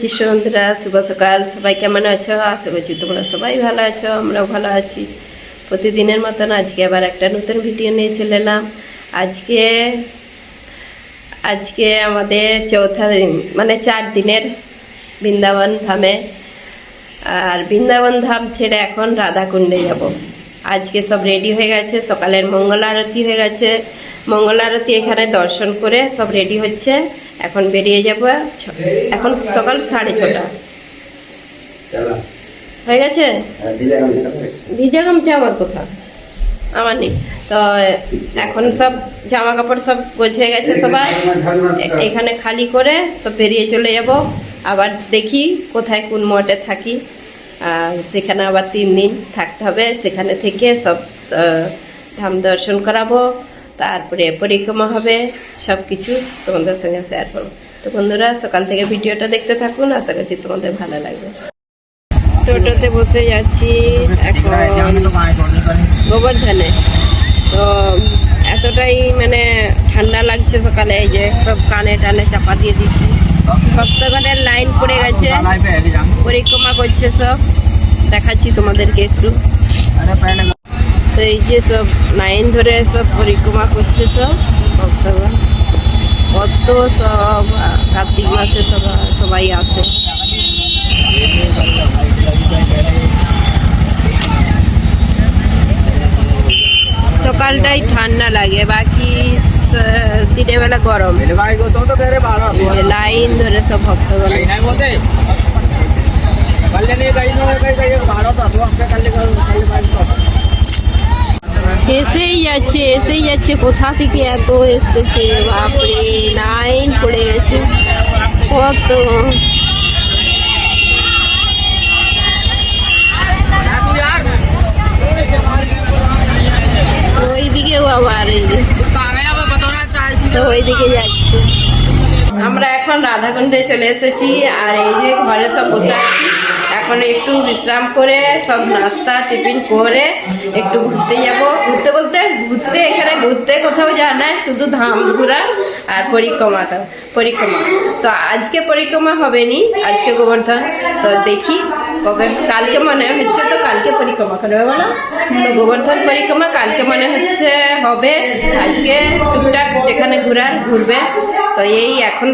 কৃষ্ণ বন্ধুরা, শুভ সকাল। সবাই কেমন আছো? আশা করছি তোমরা সবাই ভালো আছো, আমরাও ভালো আছি। প্রতিদিনের মতন আজকে আবার একটা নতুন ভিডিও নিয়ে চলে এলাম। আজকে আজকে আমাদের চৌথা মানে চার দিনের বৃন্দাবন ধামে। আর বৃন্দাবন ধাম ছেড়ে এখন রাধাকুণ্ডে যাব। আজকে সব রেডি হয়ে গেছে, সকালের মঙ্গল আরতি হয়ে গেছে। মঙ্গল আরতি এখানে দর্শন করে সব রেডি হচ্ছে। এখন বেরিয়ে যাব এখন সকাল সাড়ে ছটা। হয়ে গেছে? ভিজা গামছা আমার কোথাও আমার নেই। তো, এখন সব জামা কাপড় সব গোছ গেছে সবাই এখানে খালি করে সব বেরিয়ে চলে যাব। আবার দেখি কোথায় কোন মঠে থাকি। সেখানে আবার তিন দিন থাকতে হবে। সেখানে থেকে সব ধাম দর্শন করাবো। তারপরে পরিক্রমা হবে সব কিছু তোমাদের সঙ্গে শেয়ার করব। তো বন্ধুরা, সকাল থেকে ভিডিওটা দেখতে থাকুন, আশা করছি তোমাদের ভালো লাগবে। টোটোতে বসে যাচ্ছি এখন গোবর্ধনে। তো এতটাই মানে ঠান্ডা লাগছে সকালে, এই যে সব কানে টানে চাপা দিয়ে দিচ্ছি। ভক্তগণের লাইন পড়ে গেছে পরিক্রমা করছে সব। দেখাচ্ছি তোমাদেরকে একটু। তো এই যে সব লাইন ধরে সব পরিক্রমা করছে সব, ভক্তগণ। কত সব, কার্তিক মাসে সবাই আসে সকালটাই ঠান্ডা লাগে, বাকি দিনের বেলা গরম। লাইন ধরে সব ভক্তগণ এসেই যাচ্ছে এসেই যাচ্ছে কোথা থেকে এত এসেছে বাপরে লাইন পড়ে গেছে কত ওইদিকেও আবার এই যে তো ওইদিকে যাচ্ছে আমরা এখন রাধাকুণ্ডে চলে এসেছি আর এই যে ঘরে সব বসে আছি। এখন একটু বিশ্রাম করে সব নাস্তা, টিফিন করে একটু ঘুরতে যাব। ঘুরতে বলতে ঘুরতে এখানে ঘুরতে কোথাও যায় না শুধু ধাম ঘোরা আর পরিক্রমাটা পরিক্রমা। তো আজকে পরিক্রমা হবে নি আজকে গোবর্ধন। তো দেখি কবে কালকে মনে হচ্ছে তো কালকে পরিক্রমা করবে বলো? গোবর্ধন পরিক্রমা কালকে মনে হচ্ছে হবে। আজকে টুকটাক যেখানে ঘোরার, ঘুরবে। তো এই এখন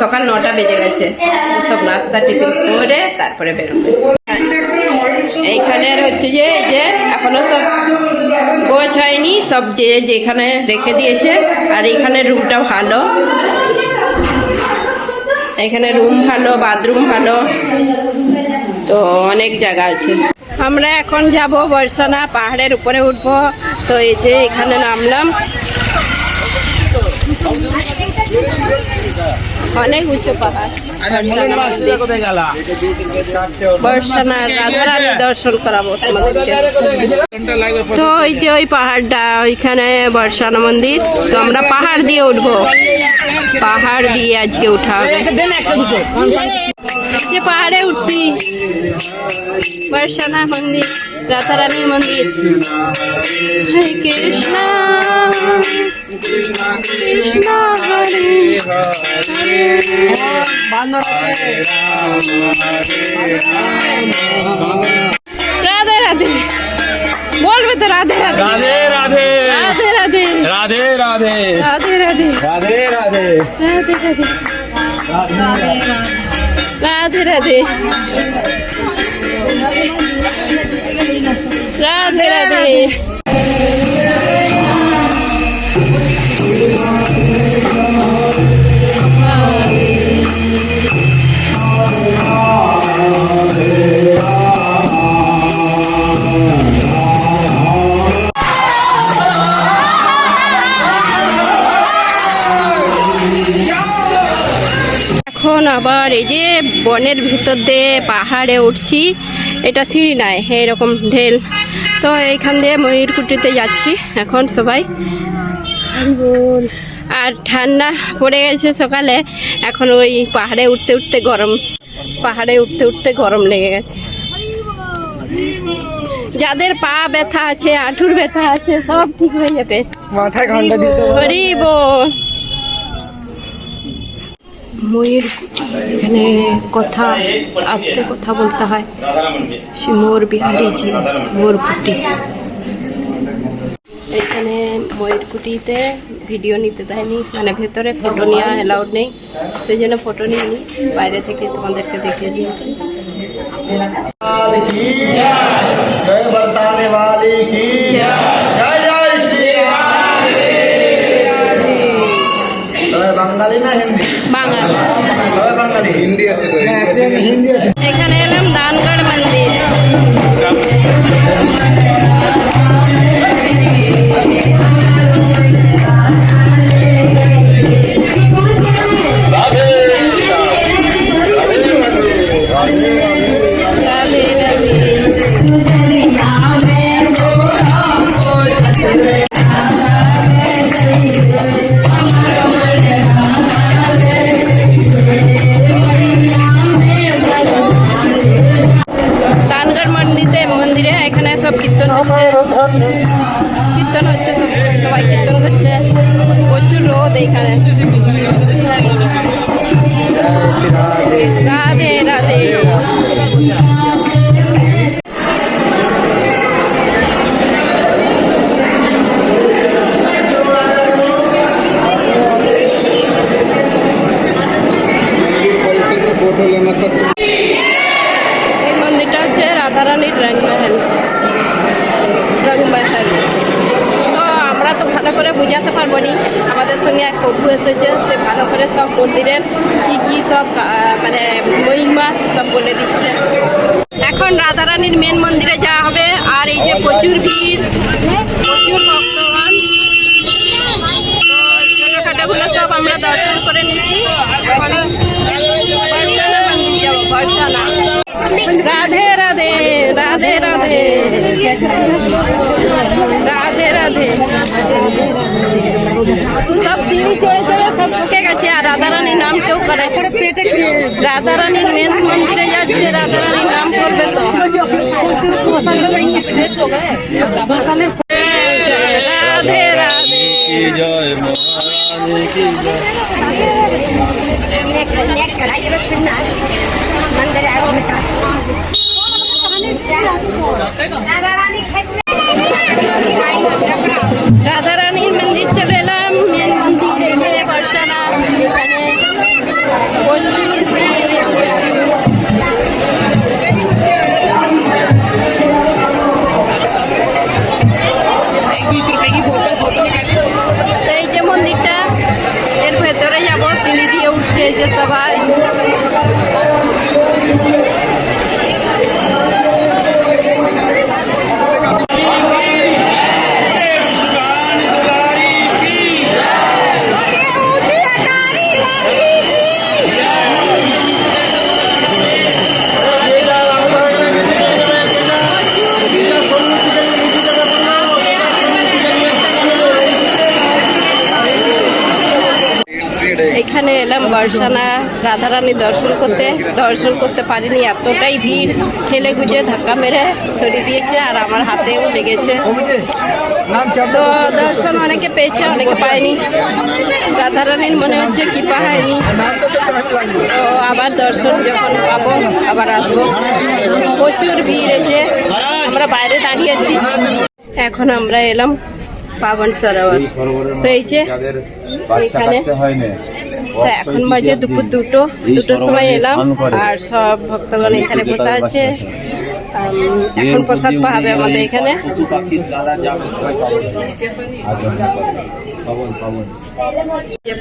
সকাল নটা বেজে গেছে। সব নাস্তা, টিফিন করে তারপরে বেরোবে। এইখানে হচ্ছে যে, এই যে এখনও সব গোছ হয়নি, সব যে যেখানে রেখে দিয়েছে। আর এইখানে রুমটা ভালো। এখানে রুম ভালো, বাথরুম ভালো। তো অনেক জায়গা আছে। আমরা এখন যাব বর্ষনা পাহাড়ের উপরে উঠবো। তো এই যে এখানে নামলাম। অনেক উঁচু পাহাড়। রাধারানী দর্শন করাবো তোমাদেরকে। তো ওই যে ওই পাহাড়টা ওইখানে বর্ষানা মন্দির। তো আমরা পাহাড় দিয়ে উঠবো। পাহাড় দিয়ে আজকে উঠা হবে। যে পাহাড়ে উঠছি বর্ষানা মন্দির রাধারানী মন্দির। হরে কৃষ্ণ কৃষ্ণ হরে। রাধে রাধে। বলবে তো রাধে রাধে। রাধে রাধে। রাধে রাধে। রাধে রাধে। রাধে রাধে। রাধে রাধে। রাধে রাধে। রাধে রাধে। রাধে রাধে। রাধে রাধে Oh, এই যে বনের ভিতর দিয়ে পাহাড়ে উঠছি এটা সিঁড়ি নাই এইরকম ঢেল। তো এইখান দিয়ে ময়ূরকুটিতে যাচ্ছি এখন সবাই। আর ঠান্ডা পড়ে গেছে সকালে এখন ওই পাহাড়ে উঠতে উঠতে গরম। পাহাড়ে উঠতে উঠতে গরম লেগে গেছে। যাদের পা ব্যথা আছে আঁঠুর ব্যথা আছে সব ঠিক হয়ে যাবে। মাথায় ঘণ্টা দিতে হরি বল ময়ের এখানে কথা, আসতে কথা বলতে হয়। সে বিহারি যে, মোর কুটি। এখানে ময়ের কুটিতে ভিডিও নিতে দেয়নি মানে ভেতরে ফটো নেওয়া অ্যালাউড নেই। সেই জন্য ফটো নিইনি, বাইরে থেকে তোমাদেরকে দেখিয়ে দিয়েছি। বাঙালি না হিন্দি? হিন্দি আছে তো হিন্দি আছে। এখানে এলাম দানগড় মন্দির। কি কি সব মানে মহিমা সব বলে দিচ্ছে। এখন রাধারানীর মেন মন্দিরে যাওয়া হবে, আর এই যে প্রচুর ভিড়, প্রচুর ভক্তগণ। ছোটোখাটোগুলো সব আমরা দর্শন করে নিচ্ছি এখন বর্ষানা মন্দির যাব রাধে রাধে রাধে রাধে। রাধে রাধে। সব সিঁড়ি চড়ে চড়ে সব ঢুকে রাধারানীর নাম কেউ করে পেটে রাধারানীর মেন মন্দিরে যাচ্ছে, রাধারানীর নাম করবে তো। রাধে রাধে। জয় কি বর্ষানা রাধারানী দর্শন করতে দর্শন করতে পারিনি। এতটাই ভিড় ঠেলে গুজে ধাক্কা মেরে সরিয়ে দিয়েছে আর আমার হাতেও লেগেছে। তো দর্শন অনেকে পেয়েছে অনেকে পায়নি। রাধারানীর মনে হচ্ছে কি পায়নি তো আবার দর্শন যখন পাবো আবার আসব। প্রচুর ভিড় আছে আমরা বাইরে দাঁড়িয়েছি এখন আমরা এলাম পাবন সরোবর। তো এই যে এখানে তো এখন বাজে দুপুর দুটো, দুটোর সময় এলাম, আর সব ভক্তগণ এখানে বসে আছে। এখন প্রসাদ পাবে আমাদের এখানে।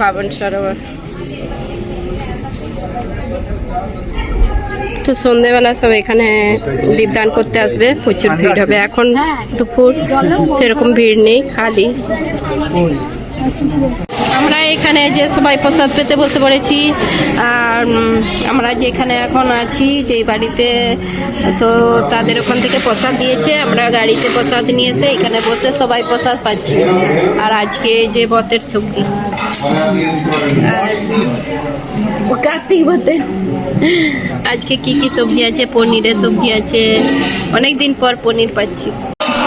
পাবন সরোবর। তো সন্ধেবেলা সব এখানে দীপদান করতে আসবে, প্রচুর ভিড় হবে। এখন দুপুর, সেরকম ভিড় নেই, খালি। আমরা এখানে যে সবাই প্রসাদ পেতে বসে পড়েছি, আর আমরা যেখানে এখন আছি, যেই বাড়িতে, তো তাদের ওখান থেকে প্রসাদ দিয়েছে, আমরা গাড়িতে প্রসাদ নিয়েছে, এখানে বসে সবাই প্রসাদ পাচ্ছি। আর আজকে যে বতের সবজি। কার্তিক বতে আজকে কি কি সবজি আছে? পনিরের সবজি আছে। অনেক দিন পর পনির পাচ্ছি।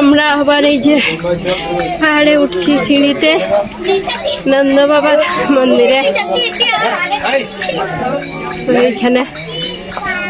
আমরা আবার এই যে পাহাড়ে উঠছি সিঁড়িতে নন্দ বাবার মন্দিরে এইখানে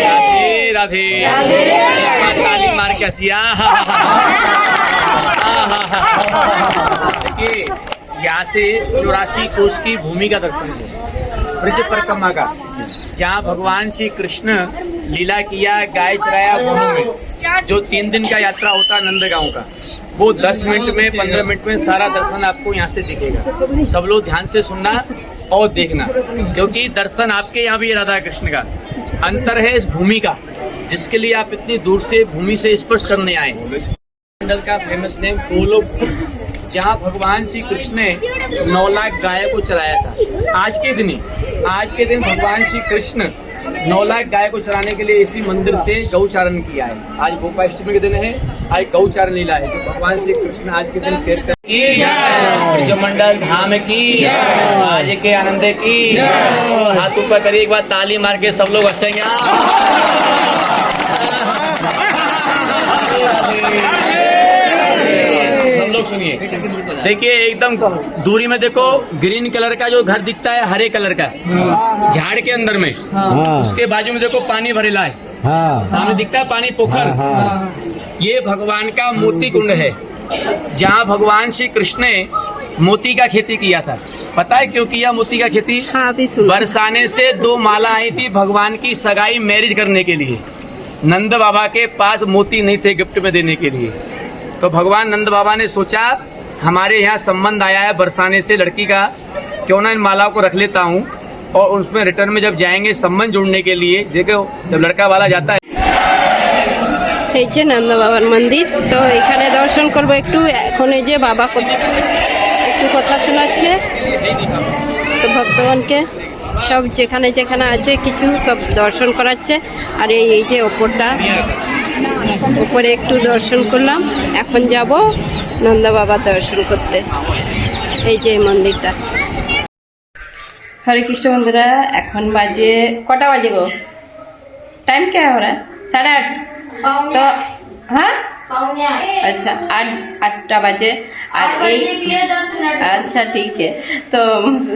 राधे राधे। ताली मार के यहाँ से चौरासी कोष की भूमि का दर्शन है। ब्रज परिक्रमा का। जहाँ भगवान श्री कृष्ण लीला किया, गाय चराया वनों में, जो तीन दिन का यात्रा होता नंदगांव का, वो दस मिनट में, पंद्रह मिनट में सारा दर्शन आपको यहाँ से दिखेगा। सब लोग ध्यान से सुनना और देखना, क्योंकि दर्शन आपके यहाँ भी राधा कृष्ण का। अंतर है इस भूमि का, जिसके लिए आप इतनी दूर से भूमि से स्पर्श करने आए। मंडल का फ़ेमस नेम गोलोक जहाँ भगवान श्री कृष्ण ने नौ लाख गाय को चलाया था। आज के दिन ही, आज के दिन भगवान श्री कृष्ण नौ लाख गाय को चराने के लिए इसी मंदिर से गौचारण किया है। आज गोपाष्टमी के दिन है, आज गौचारण लीला है। भगवान श्री कृष्ण आज के दिन जो मंडल धाम की आज के आनंद की हाथ ऊपर करिए एक बार ताली मार के सब लोग हंसेंगे। सब लोग सुनिए। देखिए एकदम दूरी में देखो ग्रीन कलर का जो घर दिखता है हरे कलर का। झाड़ के अंदर में। उसके बाजू में देखो पानी भरेला है। सामने दिखता है पानी पोखर। ये भगवान का मोती कुंड है। जहाँ भगवान श्री कृष्ण ने मोती का खेती किया था। पता है क्यों किया मोती का खेती? हाँ बरसाने से दो माला आई थी भगवान की सगाई मैरिज करने के लिए। नंद बाबा के पास मोती नहीं थे गिफ्ट में देने के लिए। तो भगवान नंद बाबा ने सोचा हमारे यहाँ संबंध आया है बरसाने से लड़की का। क्यों ना इन मालाओं को रख लेता हूँ और उसमें रिटर्न में जब जाएँगे संबंध जोड़ने के लिए। देखो जब लड़का वाला जाता है এই যে নন্দ বাবার মন্দির। তো এখানে দর্শন করব একটু। এখন এই যে বাবা একটু কথা শোনাচ্ছে। তো ভক্তগণকে সব যেখানে যেখানে আছে কিছু সব দর্শন করাচ্ছে। আর এই এই যে ওপরটা উপরে একটু দর্শন করলাম। এখন যাব নন্দ বাবা দর্শন করতে। এই যে মন্দিরটা। হরে কৃষ্ণ বন্ধুরা, এখন বাজে কটা বাজে গো? টাইম কে হরে সাড়ে আট। তো হ্যাঁ? আচ্ছা আট আটটা বাজে। আর এই আচ্ছা ঠিক আছে। তো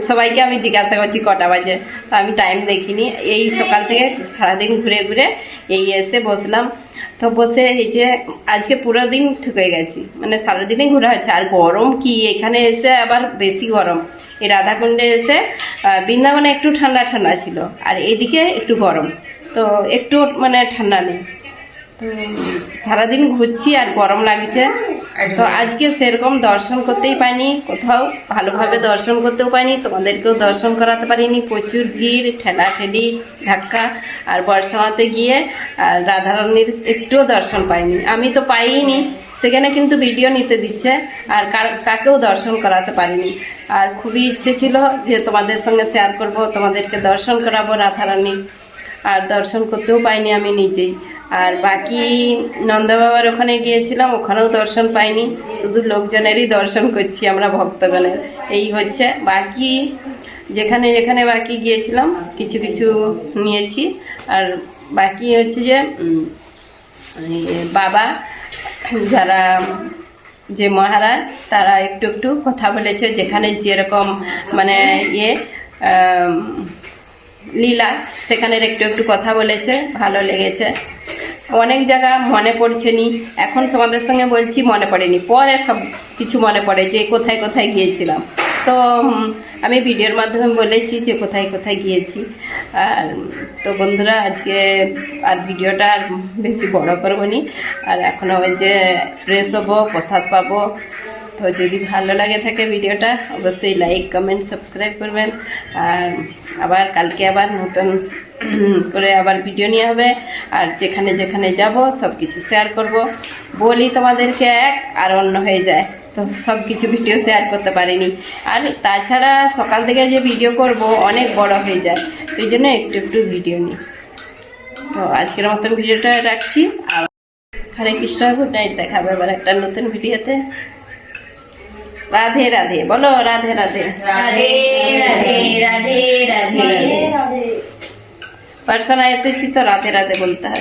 সবাইকে আমি জিজ্ঞাসা করছি কটা বাজে। তো আমি টাইম দেখিনি। এই সকাল থেকে সারাদিন ঘুরে ঘুরে এই এসে বসলাম। তো বসে এই যে আজকে পুরো দিন ঠুকে গেছি। মানে সারাদিনই ঘোরা হচ্ছে। আর গরম কি? এখানে এসে আবার বেশি গরম। এই রাধাকুণ্ডে এসে বৃন্দাবনে একটু ঠান্ডা ঠান্ডা ছিল। আর এদিকে একটু গরম। তো একটু মানে ঠান্ডা নেই। সারাদিন ঘুরছি আর গরম লাগছে। তো আজকে সেরকম দর্শন করতেই পাইনি, কোথাও ভালোভাবে দর্শন করতেও পাইনি, তোমাদেরকেও দর্শন করাতে পারিনি। প্রচুর ভিড় ঠেলা ঠেলি ধাক্কা আর বর্ষাতে গিয়ে, আর রাধারানীর একটুও দর্শন পাইনি। আমি তো পাইনি সেখানে কিন্তু ভিডিও নিতে দিচ্ছে, আর কাকেও দর্শন করাতে পারিনি। আর খুবই ইচ্ছে ছিল যে তোমাদের সঙ্গে শেয়ার করব, তোমাদেরকে দর্শন করাবো রাধারানী। আর দর্শন করতেও পাইনি আমি নিজেই। আর বাকি নন্দবাবার ওখানে গিয়েছিলাম, ওখানেও দর্শন পাইনি। শুধু লোকজনেরই দর্শন করছি আমরা, ভক্তগণের। এই হচ্ছে বাকি, যেখানে যেখানে বাকি গিয়েছিলাম, কিছু কিছু নিয়েছি। আর বাকি হচ্ছে যে বাবা, যারা যে মহারাজ, তারা একটু একটু কথা বলেছে। যেখানে যেরকম মানে ইয়ে লীলা, সেখানের একটু একটু কথা বলেছে, ভালো লেগেছে। অনেক জায়গা মনে পড়ছে নি। এখন তোমাদের সঙ্গে বলছি মনে পড়েনি। পরে সব কিছু মনে পড়ে যে কোথায় কোথায় গিয়েছিলাম। তো আমি ভিডিওর মাধ্যমে বলেছি যে কোথায় কোথায় গিয়েছি। আর, তো বন্ধুরা, আজকে আর ভিডিওটা আর বেশি বড় করব নি। আর এখন ওই যে ফ্রেশ হব, প্রসাদ পাবো। তো যদি ভালো লাগে থাকে ভিডিওটা, অবশ্যই লাইক কমেন্ট সাবস্ক্রাইব করবেন। আর আবার কালকে আবার নতুন করে আবার ভিডিও নিয়ে হবে। আর যেখানে যেখানে যাব সব কিছু শেয়ার করব। বলি তোমাদেরকে এক আর অন্য হয়ে যায়। তো সব কিছু ভিডিও শেয়ার করতে পারিনি। আর তাছাড়া সকাল থেকে যে ভিডিও করব অনেক বড় হয়ে যায়। সেই জন্য একটু একটু ভিডিও নিই। তো আজকের মতন ভিডিওটা রাখছি। আর হরে কৃষ্ণ গুড নাইট দেখাবে আবার একটা নতুন ভিডিওতে রাধে রাধে। বলো রাধে রাধে রাধে রাধে। রাধে রাধে। পার্সোনা এসেছি তো রাধে রাধে বলতে হয়